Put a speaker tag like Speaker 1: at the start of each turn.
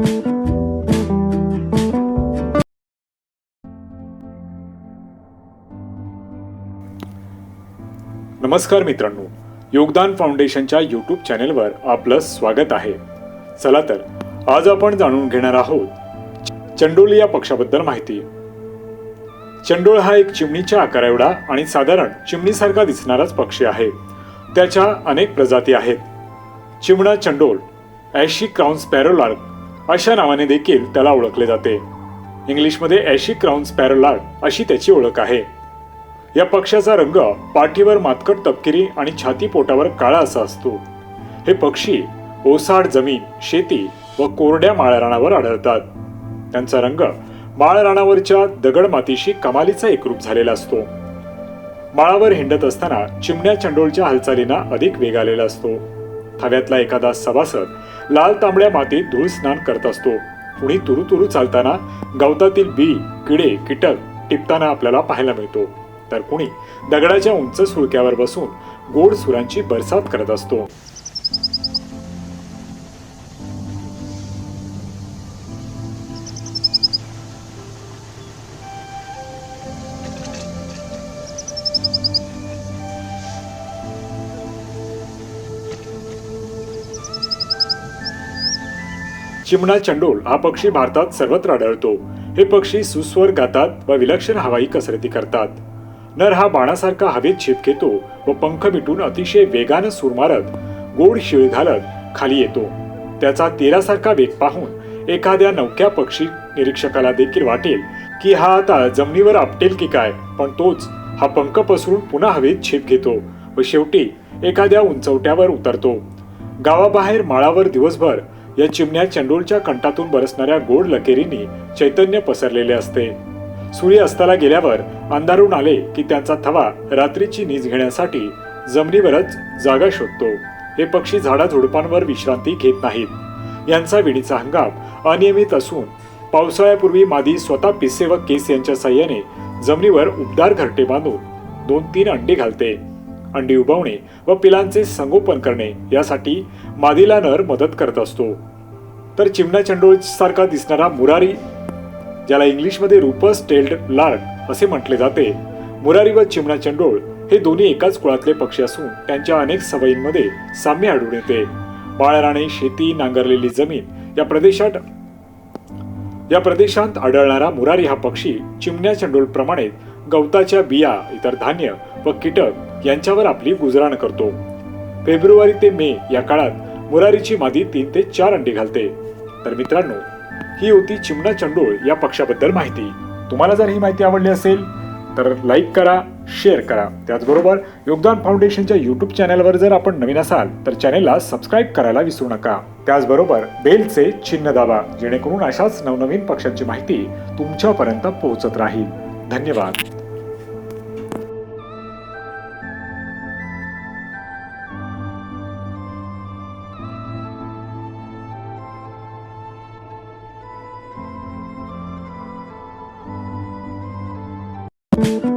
Speaker 1: नमस्कार मित्रांनो योगदान फाउंडेशनच्या यूट्यूब चॅनेलवर आपलं स्वागत आहे. चला तर आज आपण जाणून घेणार आहोत चंडोल या पक्षाबद्दल माहिती. चंडोळ हा एक चिमणीच्या आकार एवढा आणि साधारण चिमणीसारखा दिसणाराच पक्षी आहे. त्याच्या अनेक प्रजाती आहेत. चिमणा चंडोल ॲशी क्राऊन स्पॅरोलार्क अशा नावाने देखील त्याला ओळखले जाते. इंग्लिशमध्ये ॲशी क्राऊन स्पॅरलाड अशी त्याची ओळख आहे. या पक्ष्याचा रंग पाठीवर मातकट तपकिरी आणि छाती पोटावर काळा असा असतो. हे पक्षी ओसाड जमीन शेती व कोरड्या माळरानावर आढळतात. त्यांचा रंग माळरानावरच्या दगड मातीशी कमालीचा एकरूप झालेला असतो. माळावर हिंडत असताना चिमण्या चंडोळच्या हालचालींना अधिक वेग आलेला असतो. थव्यातला एखादा सभासद लाल तांबड्या मातीत धूळ स्नान करत असतो. कुणी तुरु तुरु चालताना गवतातील बी किडे कीटक टिपताना आपल्याला पाहायला मिळतो. तर कुणी दगडाच्या उंच सुळक्यावर बसून गोड सुरांची बरसात करत असतो. चिमणा चंडोल हा पक्षी भारतात सर्वत्र आढळतो. हे पक्षी सुस्वर गातात व विलक्षण हवाई कसरती करतात. नर हा बाणासारखा हवेत छेप घेतो व पंख मिटून अतिशय वेगानं सूर मारत गोड शिळ घालत खाली येतो. त्याचा तेरासारखा वेग पाहून एखाद्या नवक्या पक्षी निरीक्षकाला देखील वाटेल की हा आता जमिनीवर आपटेल की काय पण तोच हा पंख पसरून पुन्हा हवेत छेप घेतो व शेवटी एखाद्या उंचवट्यावर उतरतो. गावाबाहेर माळावर दिवसभर या चिमण्या चंडोलच्या कंठातून बरसणाऱ्या गोड लकेरींनी चैतन्य पसरलेले असते. सूर्य अस्ताला गेल्यावर अंधारून आले की त्यांचा थवा रात्रीची नीज घेण्यासाठी जमिनीवरच जागा शोधतो. हे पक्षी झाडाझुडपांवर विश्रांती घेत नाहीत. यांचा विणीचा हंगाम अनियमित असून पावसाळ्यापूर्वी मादी स्वतः पिसे व केस यांच्या साह्याने जमिनीवर उबदार घरटे बांधून दोन तीन अंडी घालते. अंडी उबवणे व पिलांचे संगोपन करणे यासाठी मादीला नर मदत करत असतो. तर चिमण्या चंडोळीसारखा दिसणारा मुरारी ज्याला इंग्लिशमध्ये रुपस टेल्ड लार्क असे म्हटले जाते. मुरारी व चिमणा चंडोळ हे दोन्ही एकाच कुळातले पक्षी असून त्यांच्या अनेक सवयींमध्ये साम्य आढळून येते. बाळराणे शेती नांगरलेली जमीन या प्रदेशात या प्रदेशात आढळणारा मुरारी हा पक्षी चिमण्या चंडोल प्रमाणे गवताच्या बिया इतर धान्य व कीटक यांच्यावर आपली गुजराण करतो. फेब्रुवारी ते मे या काळात मुरारीची मादी तीन ते चार अंडी घालते. तर मित्रांनो ही होती चिमणा चंडोळ या पक्षाबद्दल माहिती. तुम्हाला जर ही माहिती आवडली असेल तर लाईक करा शेअर करा. त्याचबरोबर योगदान फाउंडेशनच्या यूट्यूब चॅनलवर जर आपण नवीन असाल तर चॅनेलला सबस्क्राईब करायला विसरू नका. त्याचबरोबर बेलचे चिन्ह दाबा जेणेकरून अशाच नवनवीन पक्षांची माहिती तुमच्यापर्यंत पोहोचत राहील. धन्यवाद.
Speaker 2: Thank you